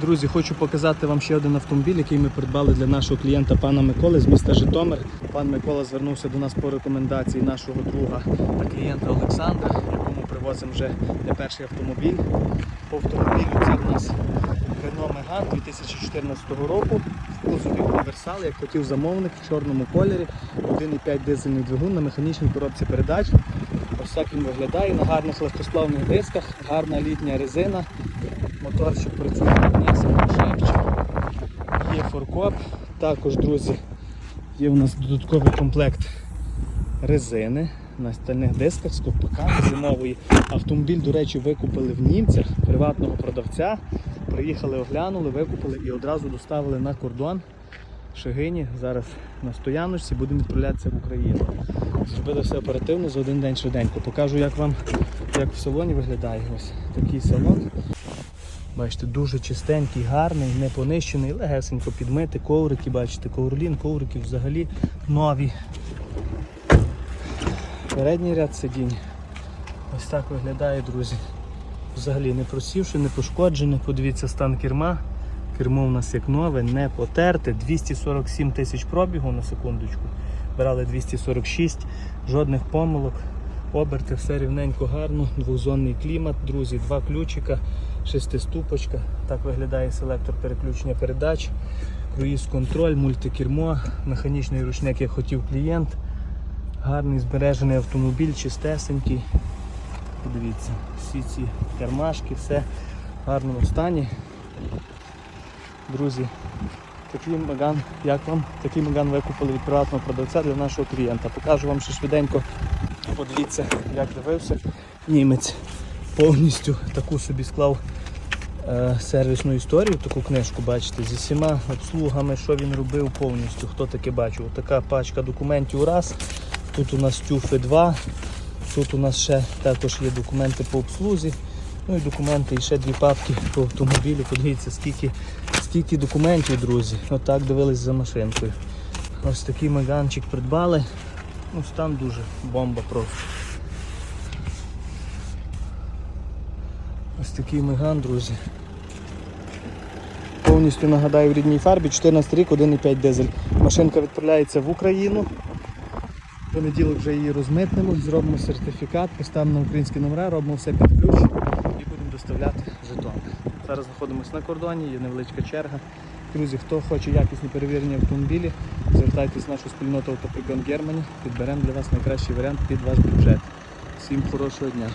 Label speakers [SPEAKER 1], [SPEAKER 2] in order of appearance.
[SPEAKER 1] Друзі, хочу показати вам ще один автомобіль, який ми придбали для нашого клієнта пана Миколи з міста Житомир. Пан Микола звернувся до нас по рекомендації нашого друга та клієнта Олександра, якому привозимо вже не перший автомобіль. По автомобілю це у нас Renault Megane 2014 року. Кузові універсал, як хотів замовник в чорному кольорі, 1,5 дизельний двигун на механічній коробці передач. Ось так він виглядає на гарних легкосплавних дисках, гарна літня резина. Моторчик працює шепче. Є форкоп. Також, друзі, є у нас додатковий комплект резини на стальних дисках з ковпаками зимової. Автомобіль, до речі, викупили в німцях приватного продавця. Приїхали, оглянули, викупили і одразу доставили на кордон. Шегині. Зараз на стояночці будемо відправлятися в Україну. Зробили все оперативно за один день швиденько. Покажу, як вам як в салоні виглядає. Ось такий салон. Бачите, дуже чистенький, гарний, не понищений, легесенько підмити, коврики, бачите, ковролін, коврики взагалі нові. Передній ряд сидінь. Ось так виглядає, друзі. Взагалі не просівши, не пошкоджене. Подивіться стан керма. Кермо у нас як нове, не потерте. 247 тисяч пробігу на секундочку. Брали 246, жодних помилок. Оберти, все рівненько гарно, двохзонний клімат, друзі, два ключика, шестиступочка. Так виглядає селектор переключення передач, круїз контроль, мультикермо, механічний ручник, як хотів клієнт. Гарний збережений автомобіль, чистесенький. Подивіться, всі ці кермашки, все в гарному стані. Друзі, такий маган, як вам? Такий маган викупили від приватного продавця для нашого клієнта. Покажу вам ще швиденько. Подивіться, як дивився. Німець повністю таку собі склав е, сервісну історію, таку книжку, бачите, зі всіма обслугами, що він робив повністю, хто таке бачив. Така пачка документів раз. Тут у нас тюфи 2, тут у нас ще також є документи по обслузі. Ну і документи, і ще дві папки по автомобілю. Подивіться, скільки, скільки документів, друзі. Отак дивились за машинкою. Ось такий маганчик придбали. Ну, стан дуже бомба просто. Ось такий меган, друзі. Повністю нагадаю в рідній фарбі, 14 рік, 1,5 дизель. Машинка відправляється в Україну. Понеділок вже її розмитнемо, зробимо сертифікат, поставимо на українські номера, робимо все під ключ і будемо доставляти жетон. Зараз знаходимося на кордоні, є невеличка черга. Друзі, хто хоче якісні перевірені автомобілі, звертайтесь в нашу спільноту Автопригон Германі, підберемо для вас найкращий варіант під ваш бюджет. Всім хорошого дня!